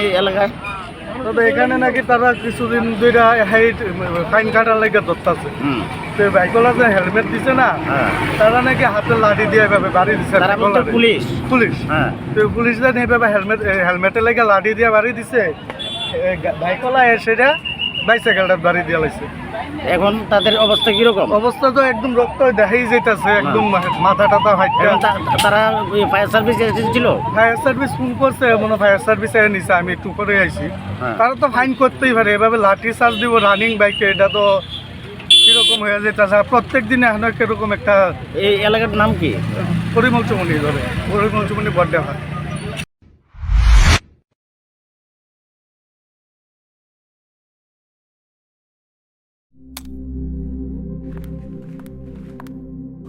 এই এলাকায়। তবে এখানে নাকি তারা কিছুদিন দুইটা হাইট ফাইন কাটার লাগে ধরতেছে। আছে তো বাইকলা যে হেলমেট দিছে না হ্যাঁ। তারা নাকি হাতে লাঠি দিয়ে এভাবে বাড়ি দিছে। পুলিশ। পুলিশ। হ্যাঁ। তো পুলিশ যেন এভাবে হেলমেট হেলমেটের লাগে লাঠি দিয়ে বাড়ি দিছে বাইকলা সেটা বাইসাইকেলটার বাড়ি দিয়ে লাইছে। এখন তাদের অবস্থা কীরকম? অবস্থা তো একদম রক্ত দেখাই যেতেছে একদম মাথা টাথা হাইটটা তারা ফায়ার সার্ভিস এসেছিল? ফায়ার সার্ভিস ফোন করছে মনে ফায়ার সার্ভিস এর নিছে আমি একটু করে আইছি। হ্যাঁ। তারা তো ফাইন করতেই পারে এভাবে লাঠি চার্জ দিব রানিং বাইকে এটা তো কীরকম হয়ে যেতেছে প্রত্যেক দিনে এখন কীরকম একটা এই এলাকার নাম কি? পরিমল চমনি ধরে পরিমল চমনি বড্ডে হয়